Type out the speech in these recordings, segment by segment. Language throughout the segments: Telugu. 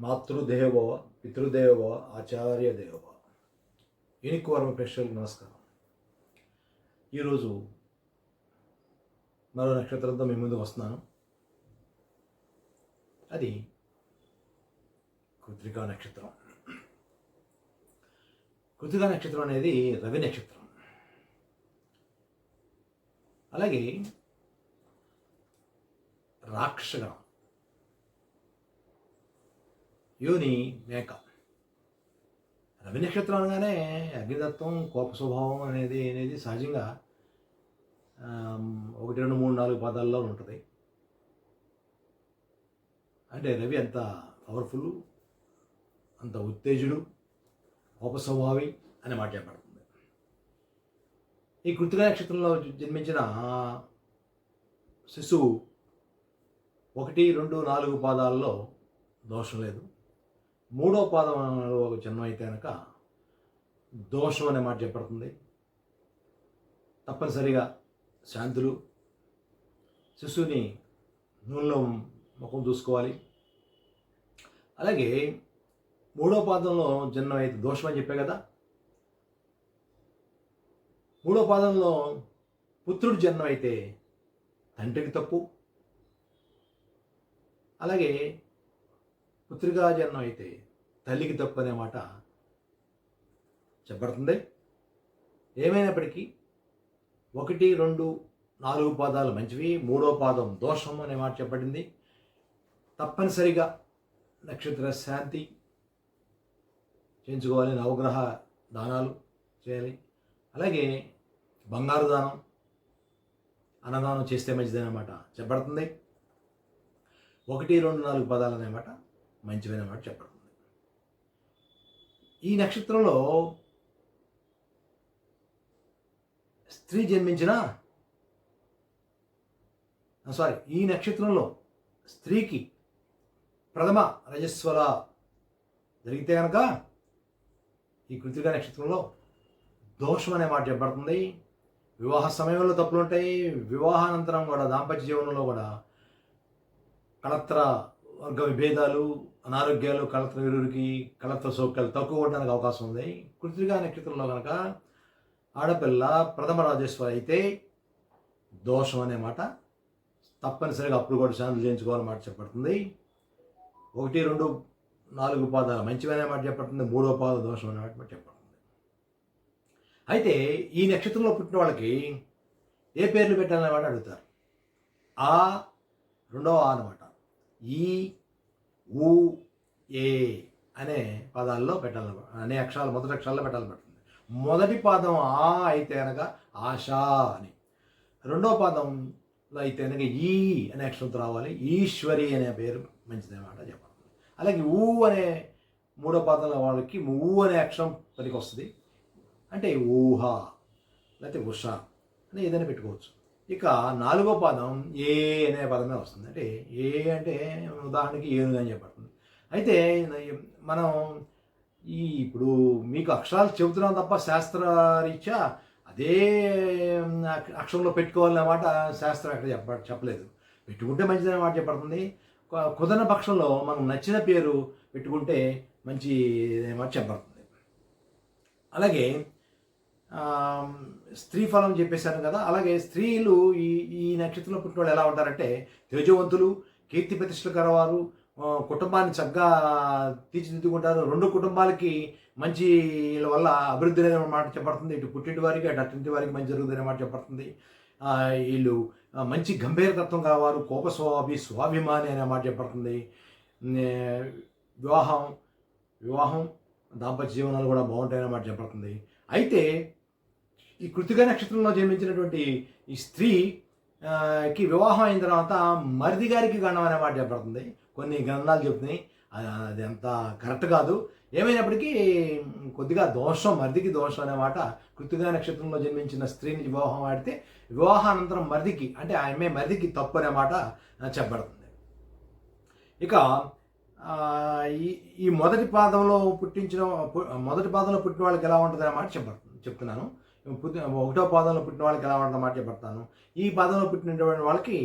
మాతృదేవో పితృదేవో ఆచార్య దేవో యూనిక్వారం ప్రేక్షకులకు నమస్కారం. ఈరోజు మరో నక్షత్రంతో మీ ముందుకు వస్తున్నాను. అది కృత్రికా నక్షత్రం. కృతికా నక్షత్రం అనేది రవి నక్షత్రం. అలాగే రాక్షగణం యోని మేక. రవి నక్షత్రం అనగానే అగ్నిదత్వం కోప స్వభావం అనేది అనేది సహజంగా ఒకటి రెండు మూడు నాలుగు పదాల్లో ఉంటుంది. అంటే రవి అంత పవర్ఫుల్ అంత ఉత్తేజుడు కోప స్వభావి అనే మాట చెప్పబడుతుంది ఈ కృతిక నక్షత్రంలో జన్మించిన శిశువు ఒకటి రెండు నాలుగు పాదాల్లో దోషం లేదు. మూడో పాదంలో జన్మ అయితే కనుక దోషం అనే మాట చెప్పబడుతుంది. తప్పనిసరిగా శాంతులు శిశువుని నూనెలో ముఖం చూసుకోవాలి. అలాగే మూడో పాదంలో జన్మ అయితే దోషం అని చెప్పే కదా. మూడో పాదంలో పుత్రుడు జన్మ అయితే తండ్రికి తప్పు. అలాగే పుత్రికాజన్మం అయితే తల్లికి తప్పనే మాట చెప్పబడుతుంది. ఏమైనప్పటికీ ఒకటి రెండు నాలుగు పాదాలు మంచివి మూడో పాదం దోషం అనే మాట చెప్పబడింది. తప్పనిసరిగా నక్షత్ర శాంతి చేయించుకోవాలి నవగ్రహ దానాలు చేయాలి. అలాగే బంగారు దానం అన్నదానం చేస్తే మంచిదన్నమాట చెప్పబడుతుంది. ఒకటి రెండు నాలుగు పదాలు అన్నమాట మంచిమైన మాట చెప్పబడుతుంది ఈ నక్షత్రంలో స్త్రీ జన్మించిన సారీ ఈ నక్షత్రంలో స్త్రీకి ప్రథమ రజస్వల జరిగితే కనుక ఈ కృతిక నక్షత్రంలో దోషం అనే మాట చెప్పబడుతుంది. వివాహ సమయంలో తప్పులు ఉంటాయి. వివాహానంతరం కూడా దాంపత్య జీవనంలో కూడా కళత్ర వర్గ విభేదాలు అనారోగ్యాలు కలత విరుడికి కలత సౌకర్యాలు తక్కువ ఉండడానికి అవకాశం ఉంది. కృతిగా నక్షత్రంలో కనుక ఆడపిల్ల ప్రథమ రాజేశ్వరి అయితే దోషం అనే మాట తప్పనిసరిగా అప్పుడు కూడా శాంతి చేయించుకోవాలన్నమాట చెప్పబడుతుంది. ఒకటి రెండు నాలుగు పాదాలు మంచివనే మాట చెప్పబడుతుంది. మూడో పాద దోషం అనే మాట చెప్పబడుతుంది. అయితే ఈ నక్షత్రంలో పుట్టిన వాళ్ళకి ఏ పేర్లు పెట్టాలనే మాట అడుగుతారు? ఆ రెండవ ఆ అనమాట ఈ ఊ ఏ అనే పదాల్లో పెట్టాలి. అనే అక్షరాలు మొదటి అక్షరాల్లో పెట్టాలి పడుతుంది మొదటి పాదం ఆ అయితే అనగా ఆశ అని. రెండవ పాదంలో అయితే అనగా ఈ అనే అక్షరంతో రావాలి. ఈశ్వరి అనే పేరు మంచిదన్నమాట చెప్పాలి. అలాగే ఊ అనే మూడో పాదంలో వాళ్ళకి ఊ అనే అక్షరం పనికి వస్తుంది. అంటే ఊహ లేకపోతే ఉష అని ఏదైనా పెట్టుకోవచ్చు. ఇక నాలుగో పదం ఏ అనే పదమే వస్తుంది. అంటే ఏ అంటే ఉదాహరణకి ఏనుగు అని చెప్పబడుతుంది. అయితే మనం ఈ ఇప్పుడు మీకు అక్షరాలు చెబుతున్నాం తప్ప శాస్త్రరీత్యా అదే అక్షరంలో పెట్టుకోవాలనే మాట శాస్త్రం ఎక్కడ చెప్ప చెప్పలేదు. పెట్టుకుంటే మంచిదనే మాట చెప్పబడుతుంది. కుదన పక్షంలో మనకు నచ్చిన పేరు పెట్టుకుంటే మంచి మాట చెప్పబడుతుంది. అలాగే స్త్రీ ఫలం చెప్పేశాను కదా అలాగే స్త్రీలు ఈ ఈ నక్షత్రంలో పుట్టిన వాళ్ళు ఎలా ఉంటారంటే తేజవంతులు కీర్తి ప్రతిష్టలు కలవారు కుటుంబాన్ని చక్కగా తీర్చిదిద్దుకుంటారు. రెండు కుటుంబాలకి మంచి వీళ్ళ వల్ల అభివృద్ధి అనే మాట చెప్పబడుతుంది. ఇటు పుట్టింటి వారికి అటు అట్టింటి వారికి మంచి జరుగుతుంది అనే మాట చెప్పబడుతుంది. వీళ్ళు మంచి గంభీరతత్వం కావారు కోప స్వాభి స్వాభిమాని అనే మాట చెప్పబడుతుంది. వివాహం వివాహం దాంపత్య జీవనాలు కూడా బాగుంటాయనే మాట చెప్పబడుతుంది. అయితే ఈ కృతిక నక్షత్రంలో జన్మించినటువంటి ఈ స్త్రీ కి వివాహం అయిన తర్వాత మరిది గారికి గండం అనే మాట చెప్పబడుతుంది. కొన్ని గ్రంథాలు చెప్తున్నాయి. అది అంత కరెక్ట్ కాదు. ఏమైనప్పటికీ కొద్దిగా దోషం మరిదికి దోషం అనే మాట కృతిక నక్షత్రంలో జన్మించిన స్త్రీని వివాహం ఆడితే వివాహానంతరం మరిదికి అంటే ఆమె మరిదికి తప్పు అనే మాట చెప్పబడుతుంది. ఇక ఈ ఈ మొదటి పాదంలో పుట్టించిన మొదటి పాదంలో పుట్టిన వాళ్ళకి ఎలా ఉంటుంది అన్నమాట చెప్పబడుతుంది చెప్తున్నాను. పుట్టిన ఒకటో పాదంలో పుట్టిన వాళ్ళకి ఎలా ఉంటుందో మాట చెప్తాను. ఈ పాదంలో పుట్టినటువంటి వాళ్ళకి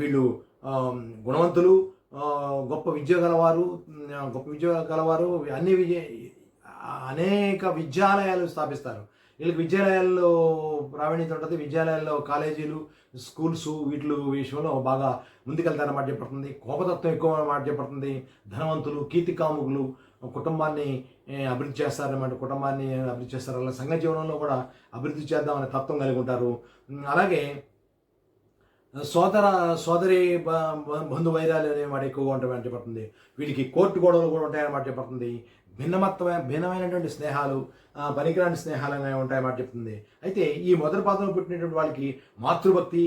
వీళ్ళు గుణవంతులు గొప్ప విద్య గలవారు గొప్ప విద్య గలవారు అన్ని విజయ అనేక విద్యాలయాలు స్థాపిస్తారు. వీళ్ళకి విద్యాలయాల్లో ప్రావీణ్యత ఉంటుంది. విద్యాలయాల్లో కాలేజీలు స్కూల్స్ వీటి విషయంలో బాగా ముందుకెళ్తారన్నమాట చెప్పబడుతుంది. కోపతత్వం ఎక్కువ మాట చెప్పబడుతుంది. ధనవంతులు కీర్తి కాముకులు కుటుంబాన్ని అభివృద్ధి చేస్తారన్నమాట కుటుంబాన్ని అభివృద్ధి చేస్తారు. అలా సంఘ జీవనంలో కూడా అభివృద్ధి చేద్దామనే తత్వం కలిగి ఉంటారు. అలాగే సోదర సోదరి బ- బంధు వైరాలు అనేమాట ఎక్కువగా ఉంటాయని చెప్పబడుతుంది వీటికి కోర్టు గొడవలు కూడా ఉంటాయన్నమాట చెప్పబడుతుంది భిన్నమత్వమైన భిన్నమైనటువంటి స్నేహాలు పనికిరాని స్నేహాలు అనేవి ఉంటాయన్నమాట చెప్తుంది. అయితే ఈ మొదటి పాదంలో పుట్టినటువంటి వాళ్ళకి మాతృభక్తి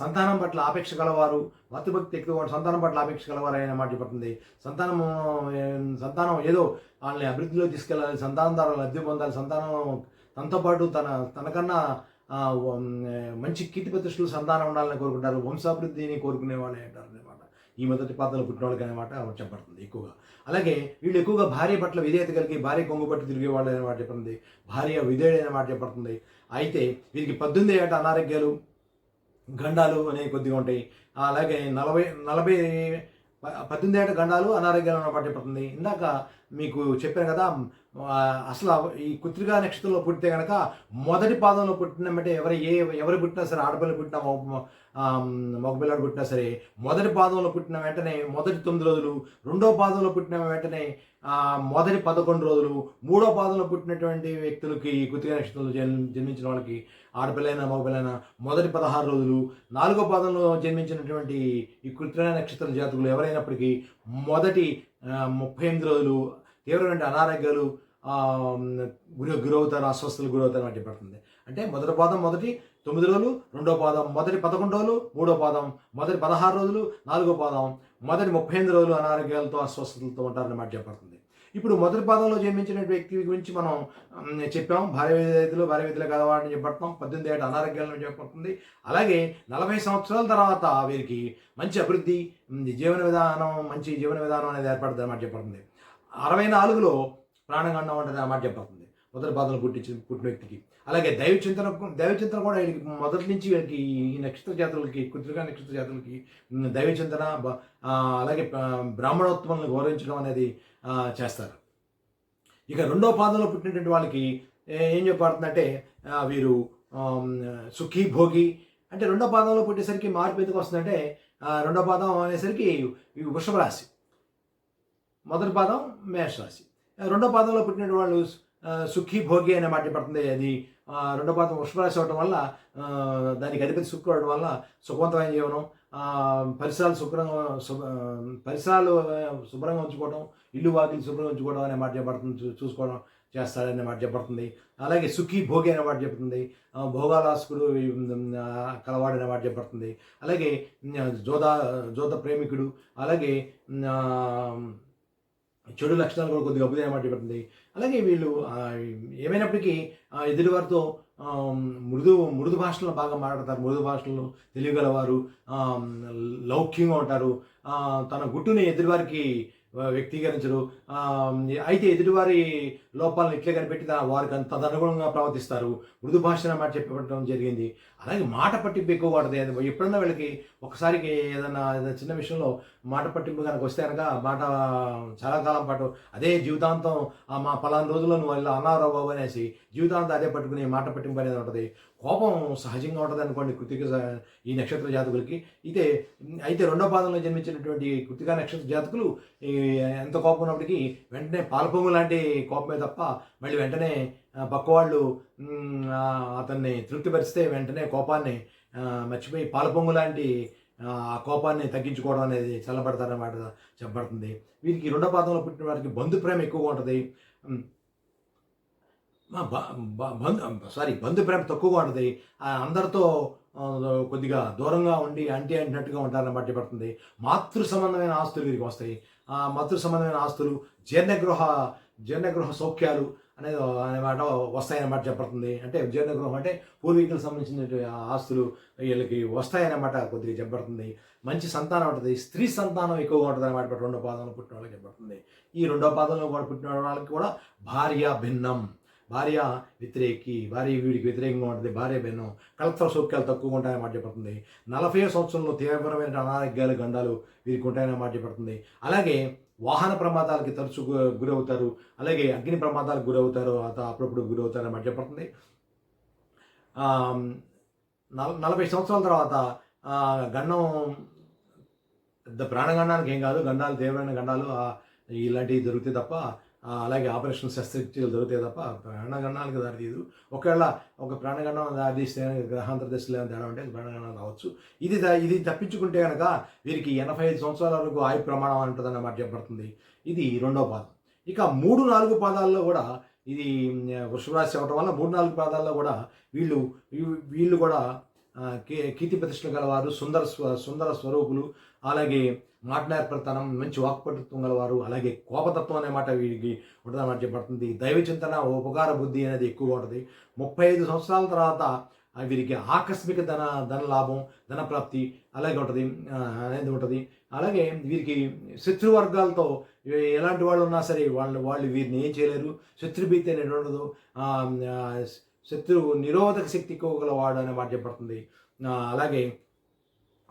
సంతానం పట్ల ఆపేక్ష కలవారు మాతృభక్తి ఎక్కువ సంతానం పట్ల ఆపేక్ష కలవారు అనే మాట చెప్తుంది. సంతానం సంతానం ఏదో వాళ్ళని అభివృద్ధిలో తీసుకెళ్ళాలి సంతానం ద్వారా లబ్ధి పొందాలి సంతానం తనతో పాటు తన తనకన్నా మంచి కీర్తి ప్రతిష్టలు సంతానం ఉండాలని కోరుకుంటారు వంశాభివృద్ధిని కోరుకునే వాళ్ళు అంటారు. ఈ మొదటి పాత్రలు పుట్టిన వాళ్ళకి అనమాట చెప్పబడుతుంది ఎక్కువగా. అలాగే వీళ్ళు ఎక్కువగా భార్య పట్ల విధేయత కలిగి భార్య కొంగు పట్టి తిరిగే వాళ్ళు అనమాట చెప్పబడుతుంది. భార్య విధేయుడు అనమాట చెప్పబడుతుంది. అయితే వీరికి పద్దెనిమిది ఏట అనారోగ్యాలు గండాలు అనేవి కొద్దిగా ఉంటాయి. అలాగే నలభై నలభై పద్దెనిమిది ఏట గండాలు అనారోగ్యాలు అన్నమాట చెప్పబడుతుంది. ఇందాక మీకు చెప్పాను కదా అసలు ఈ కుత్రిగా నక్షత్రంలో పుట్టితే కనుక మొదటి పాదంలో పుట్టినమంటే ఎవరు ఏ ఎవరు పుట్టినా సరే ఆడపిల్ల పుట్టినా మగపిల్లాడు పుట్టినా సరే మొదటి పాదంలో పుట్టిన వెంటనే మొదటి తొమ్మిది రోజులు రెండో పాదంలో పుట్టిన వెంటనే మొదటి పదకొండు రోజులు మూడో పాదంలో పుట్టినటువంటి వ్యక్తులకి ఈ నక్షత్రంలో జన్- జన్మించిన వాళ్ళకి ఆడపిల్లైనా మగపిల్లైనా మొదటి పదహారు రోజులు నాలుగో పాదంలో జన్మించినటువంటి ఈ కృత్రిమ నక్షత్ర జాతకులు ఎవరైనప్పటికీ మొదటి ముప్పై ఎనిమిది రోజులు తీవ్రమైన అనారోగ్యాలు గురి గురవుతారు అస్వస్థలు గురవుతారు అని పడుతుంది అంటే మొదటి పాదం మొదటి తొమ్మిది రోజులు రెండో పాదం మొదటి పదకొండు రోజులు మూడో పాదం మొదటి పదహారు రోజులు నాలుగో పాదం మొదటి ముప్పై ఎనిమిది రోజులు అనారోగ్యాలతో అస్వస్థతలతో ఉంటారని మాట చెప్పబడుతుంది. ఇప్పుడు మొదటి పాదంలో జన్మించిన వ్యక్తి గురించి మనం చెప్పాం. భార్య విధులు భార్య విధులు కలవాడని చెప్పబడతాం. పద్దెనిమిది ఏట అనారోగ్యాలను చెప్పబడుతుంది. అలాగే నలభై సంవత్సరాల తర్వాత వీరికి మంచి అభివృద్ధి జీవన విధానం మంచి జీవన విధానం అనేది ఏర్పడుతుంది అన్నమాట చెప్పబడుతుంది. అరవై నాలుగులో ప్రాణగండం ఉంటుంది అన్నమాట చెప్పబడుతుంది. మొదటి బాధలు పుట్టించి పుట్టిన వ్యక్తికి. అలాగే దైవ చింతన దైవ చింతన కూడా వీళ్ళకి మొదటి నుంచి వీళ్ళకి ఈ నక్షత్ర జాతులకి కుత్రికా నక్షత్ర జాతులకి దైవ చింతన అలాగే ఆ, బ్రాహ్మణోత్వలను గౌరవించడం అనేది చేస్తారు. ఇక రెండో పాదంలో పుట్టినటువంటి వాళ్ళకి ఏం చెప్పబడుతుందంటే వీరు సుఖీ భోగి. అంటే రెండో పాదంలో పుట్టేసరికి మార్పు ఎందుకు వస్తుందంటే రెండో పాదం అనేసరికి వృషభ రాశి. మొదటి పాదం మేషరాశి. రెండో పాదంలో పుట్టిన వాళ్ళు సుఖీ భోగి అనే మాట పడుతుంది. అది రెండో పాదం వృషభరాశి అవడం వల్ల దానికి అధిపతి సుఖం అవడం వల్ల సుఖవంతమైన జీవనం పరిసరాలు శుభ్రంగా పరిసరాలు శుభ్రంగా ఉంచుకోవడం ఇల్లు వాకిలు శుభ్రంగా ఉంచుకోవడం అనే మాట చెప్పబడుతుంది చూసుకోవడం చేస్తాడనే మాట చెప్పబడుతుంది. అలాగే సుఖీ భోగి అనే మాట చెప్తుంది భోగాలాసుకుడు కలవాడు అనే మాట చెప్పబడుతుంది. అలాగే జోద జోద ప్రేమికుడు అలాగే చెడు లక్షణాలు కూడా కొద్దిగా అభ్యుదయం మాట అలాగే వీళ్ళు ఏమైనప్పటికీ ఆ, ఎదుటివారితో మృదు మృదు భాషలో బాగా మాట్లాడతారు. మృదు భాషలో తెలియగలవారు లౌక్యంగా ఉంటారు. తన గుట్టుని ఎదుటివారికి వ్యక్తీకరించరు. అయితే ఎదుటివారి లోపాలను ఇట్లే కనిపెట్టి వారికి అంత తదనుగుణంగా ప్రవర్తిస్తారు. మృదు భాషన మాట చెప్పడం జరిగింది. అలాగే మాట పట్టింపు ఎక్కువ పడుతుంది ఎప్పుడన్నా వీళ్ళకి ఒకసారికి ఏదైనా చిన్న విషయంలో మాట పట్టింపు కనుక వస్తే కనుక మాట చాలా కాలం పాటు అదే జీవితాంతం మా పలానా రోజుల్లో నువ్వు ఇలా అన్నారావు బాబు అనేసి జీవితాంతం అదే పట్టుకుని మాట పట్టింపు అనేది ఉంటుంది. కోపం సహజంగా ఉంటుంది అనుకోండి కృతిక ఈ నక్షత్ర జాతకులకి. అయితే అయితే రెండో పాదంలో జన్మించినటువంటి కృతిక నక్షత్ర జాతకులు ఈ ఎంత కోపం ఉన్నప్పటికీ వెంటనే పాలపొంగు లాంటి కోపమే తప్ప మళ్ళీ వెంటనే పక్కవాళ్ళు అతన్ని తృప్తిపరిస్తే వెంటనే కోపాన్ని మర్చిపోయి పాలపొంగు లాంటి ఆ కోపాన్ని తగ్గించుకోవడం అనేది చల్లబడతారన్నమాట చెప్పబడుతుంది వీరికి రెండో పాదంలో పుట్టిన వారికి బంధు ప్రేమ ఎక్కువగా ఉంటుంది. బంధు సారీ బంధు ప్రేమ తక్కువగా ఉంటుంది ఆ, అందరితో కొద్దిగా దూరంగా ఉండి అంటే అంటినట్టుగా ఉంటారన్నమాట పడుతుంది. మాతృ సంబంధమైన ఆస్తులు వీరికి వస్తాయి. ఆ మాతృ సంబంధమైన ఆస్తులు జీర్ణగృహ జీర్ణగృహ సౌఖ్యాలు అనేది అనేమాట వస్తాయన్నమాట చెప్పబడుతుంది. అంటే జీర్ణగృహం అంటే పూర్వీకులకు సంబంధించిన ఆస్తులు వీళ్ళకి వస్తాయన్నమాట కొద్దిగా చెప్పబడుతుంది. మంచి సంతానం ఉంటుంది. స్త్రీ సంతానం ఎక్కువగా ఉంటుంది అన్నమాట రెండో పాదంలో పుట్టిన వాళ్ళకి చెప్పబడుతుంది. ఈ రెండో పాదంలో కూడా పుట్టిన వాళ్ళకి కూడా భార్య భిన్నం. భార్య వ్యతిరేకి భార్య వీడికి వ్యతిరేకంగా ఉంటుంది భార్య బెన్నం కలత్ర సౌఖ్యాలు తక్కువగా ఉంటాయని మాట చెప్పడుతుంది నలభై సంవత్సరంలో తీవ్రమైన అనారోగ్యాలు గండాలు వీరికి ఉంటాయని మాట చెప్పడుతుంది అలాగే వాహన ప్రమాదాలకి తరచు గురవుతారు. అలాగే అగ్ని ప్రమాదాలకు గురవుతారు అత- అప్పుడప్పుడు గురవుతారని మాట చెప్పడుతుంది నలభై సంవత్సరాల తర్వాత గండం పెద్ద ప్రాణగండానికి ఏం కాదు గండాలు తీవ్రమైన గండాలు ఇలాంటివి దొరికితే తప్ప అలాగే ఆపరేషన్ శస్త్రక్రియలు దొరుకుతాయి తప్ప ప్రాణగండానికి దారితీయదు. ఒకవేళ ఒక ప్రాణగండం దారితీస్తే గ్రహాంతర దశలో తేడా ఉంటే అది రావచ్చు. ఇది ఇది తప్పించుకుంటే కనుక వీరికి ఎనభై ఐదు సంవత్సరాల వరకు ఆయు ప్రమాణం ఉంటుందన్న మాట చెప్పబడుతుంది. ఇది రెండో పాదం. ఇక మూడు నాలుగు పాదాల్లో కూడా ఇది వృషభరాశి అవటం అవ్వటం వల్ల మూడు నాలుగు పాదాల్లో కూడా వీళ్ళు వీళ్ళు కూడా కీ- కీర్తి ప్రతిష్టలు గలవారు సుందర స్వ సుందర స్వరూపులు అలాగే మాట మంచి వాక్పటుత్వం గలవారు అలాగే కోపతత్వం అనే మాట వీరికి ఉంటుందన్నమాట చెప్పబడుతుంది. దైవ చింతన ఉపకార బుద్ధి అనేది ఎక్కువగా ఉంటుంది. ముప్పై ఐదు సంవత్సరాల తర్వాత వీరికి ఆకస్మిక ధన ధన లాభం ధన ప్రాప్తి అలాగే ఉంటుంది. అనేది ఉంటుంది. అలాగే వీరికి శత్రువర్గాలతో ఎలాంటి వాళ్ళు ఉన్నా సరే వాళ్ళు వాళ్ళు వీరిని ఏం చేయలేరు. శత్రుభీతి అనేది ఉండదు. శత్రువు నిరోధక శక్తి ఎక్కువ గలవాడు అనే మాట చెప్పబడుతుంది. అలాగే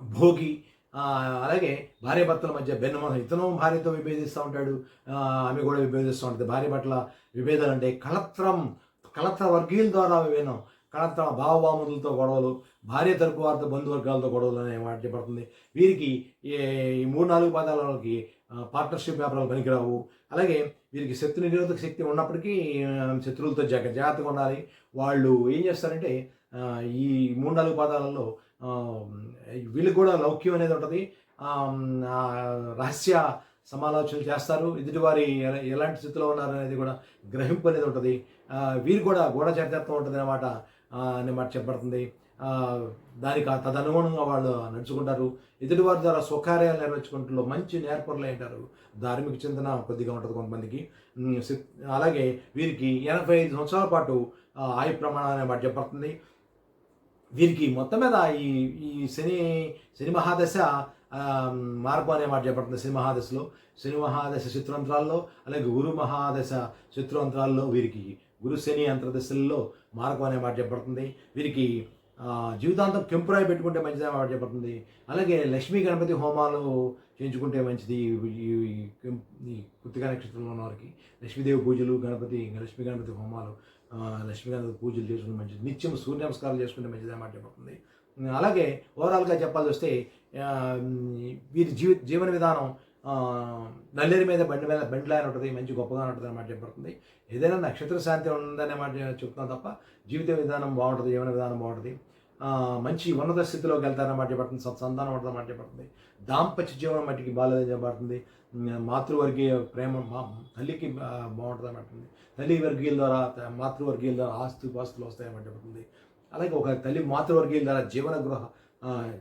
భోగి అలాగే భార్య భర్తల మధ్య భిన్నమ ఇతను భార్యతో విభేదిస్తూ ఉంటాడు. ఆమె కూడా విభేదిస్తూ ఉంటుంది. భార్య పట్ల విభేదాలు అంటే కళత్రం కళత్ర వర్గీయుల ద్వారా విభేదం కళత్ర భావభాములతో గొడవలు భార్య తరపు వారితో బంధువర్గాలతో గొడవలు అనే మాట చెప్పబడుతుంది వీరికి ఈ- ఈ మూడు నాలుగు పదాలకి పార్ట్నర్షిప్ వ్యాపారాలు పనికిరావు. అలాగే వీరికి శత్రు నిరోధక శక్తి ఉన్నప్పటికీ శత్రువులతో జాగ్రత్త జాగ్రత్తగా ఉండాలి. వాళ్ళు ఏం చేస్తారంటే ఈ మూడు నాలుగు పాదాలలో వీళ్ళకి కూడా లౌక్యం అనేది ఉంటుంది. రహస్య సమాలోచనలు చేస్తారు. ఎదుటివారి ఎలాంటి స్థితిలో ఉన్నారు అనేది కూడా గ్రహింపు అనేది ఉంటుంది. వీరు కూడా గూఢచర్యత్వం ఉంటుంది అన్నమాట అనే మాట చెప్పబడుతుంది. దానికి తదనుగుణంగా వాళ్ళు నడుచుకుంటారు. ఎదుటివారి ద్వారా స్వకార్యాలు నెరవేర్చుకుంటూ మంచి నేర్పరులు అంటారు ధార్మిక చింతన కొద్దిగా ఉంటుంది కొంతమందికి. సి- అలాగే వీరికి ఎనభై ఐదు సంవత్సరాల పాటు ఆయు ప్రమాణం అనే మాట చెప్పబడుతుంది. వీరికి మొత్తం మీద ఈ ఈ శని శని మహాదశ మార్పు అనే మాట చెప్పబడుతుంది. శని మహాదశలో శని మహాదశ శత్రువంతరాల్లో అలాగే గురు మహాదశ శత్రువంతరాల్లో వీరికి గురు శని అంతర్దశల్లో మార్పు అనే మాట చెప్పబడుతుంది. వీరికి జీవితాంతం కెంపురాయి పెట్టుకుంటే మంచిది అనే మాట చెప్పబడుతుంది. అలాగే లక్ష్మీ గణపతి హోమాలు చేయించుకుంటే మంచిది ఈ- ఈ- ఈ ఈ కృతికా నక్షత్రంలో ఉన్న వారికి లక్ష్మీదేవి పూజలు గణపతి లక్ష్మీ గణపతి హోమాలు లక్ష్మీనారాయణ పూజలు చేసుకుంటే మంచిది. నిత్యం సూర్య నమస్కారాలు చేసుకుంటే మంచిది అన్నమాట చెప్పబడుతుంది. అలాగే ఓవరాల్గా చెప్పాల్సి వస్తే వీరి జీవి జీవన విధానం నల్లేరు మీద బండి మీద బండిలా ఉంటుంది మంచి గొప్పగా ఉంటుంది అన్నమాట చెప్పబడుతుంది. ఏదైనా నక్షత్ర శాంతి ఉందనే మాట చెప్తున్నాం తప్ప జీవిత విధానం బాగుంటుంది జీవన విధానం బాగుంటుంది. మంచి ఉన్నత స్థితిలోకి వెళ్తారన్నమాట చెప్పబడుతుంది సత్ సంతానం ఉంటుంది అన్నమాట చెప్పబడుతుంది. దాంపత్య జీవనం మట్టికి బాగాలేదని చెప్పబడుతుంది. మాతృవర్గీయ ప్రేమ మా తల్లికి బాగుంటుంది అన్నట్టుంది. తల్లి వర్గీయుల ద్వారా మాతృవర్గీయుల ద్వారా ఆస్తు పాస్తులు వస్తాయన్నమాట చెప్పబడుతుంది అలాగే ఒక తల్లి మాతృవర్గీయుల ద్వారా జీవన గృహ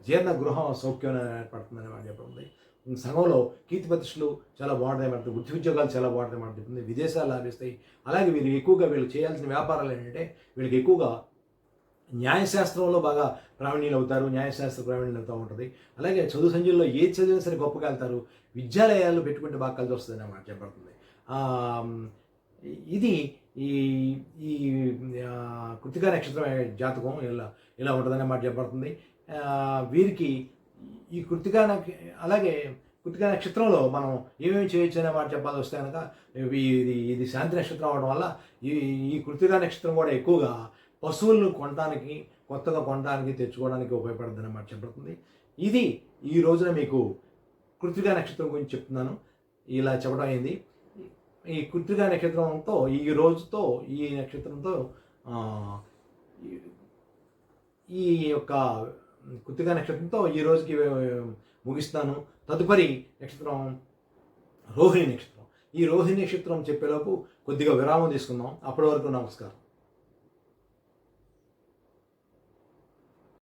జీర్ణ గృహం సౌఖ్యం ఏర్పడుతుందని అన్నమాట చెప్పబడుతుంది సంఘంలో కీర్తి ప్రతిష్టలు చాలా బాగుంటాయి మనకి వృత్తి ఉద్యోగాలు చాలా బాగుంటాయి మనకు చెప్తుంది విదేశాలు లాభిస్తాయి. అలాగే వీరు ఎక్కువగా వీళ్ళు చేయాల్సిన వ్యాపారాలు ఏంటంటే వీళ్ళకి ఎక్కువగా న్యాయశాస్త్రంలో బాగా ప్రావీణ్యులు అవుతారు న్యాయశాస్త్ర ప్రావీణ్యులు అవుతూ ఉంటుంది. అలాగే చదువు సంధ్యల్లో ఏది చదివినా సరే గొప్పగా వెళ్తారు విద్యాలయాలు పెట్టుకుంటే బాగా కలిసి వస్తుంది అన్నమాట చెప్పబడుతుంది. ఇది ఈ ఈ ఆ, కృతికా నక్షత్రం జాతకం ఇలా ఇలా ఉంటుందనే మాట చెప్పబడుతుంది. వీరికి ఈ కృతికా అలాగే కృతికా నక్షత్రంలో మనం ఏమేమి చేయొచ్చు అనే మాట చెప్పాల్సి వస్తే కనుక ఇది ఇది శాంతి నక్షత్రం అవడం వల్ల ఈ ఈ కృతికా నక్షత్రం కూడా ఎక్కువగా పశువులను కొనడానికి కొత్తగా కొనడానికి తెచ్చుకోవడానికి ఉపయోగపడుతుంది అన్నమాట చెప్పబడుతుంది. ఇది ఈ రోజున మీకు కృతిగా నక్షత్రం గురించి చెప్తున్నాను. ఇలా చెప్పడం అయింది. ఈ కృతిగా నక్షత్రంతో ఈ రోజుతో ఈ నక్షత్రంతో ఈ- యొక్క కృతికా నక్షత్రంతో ఈ రోజుకి ముగిస్తాను తదుపరి నక్షత్రం రోహిణి నక్షత్రం. ఈ రోహిణి నక్షత్రం చెప్పేలోపు కొద్దిగా విరామం తీసుకుందాం. అప్పటి వరకు నమస్కారం.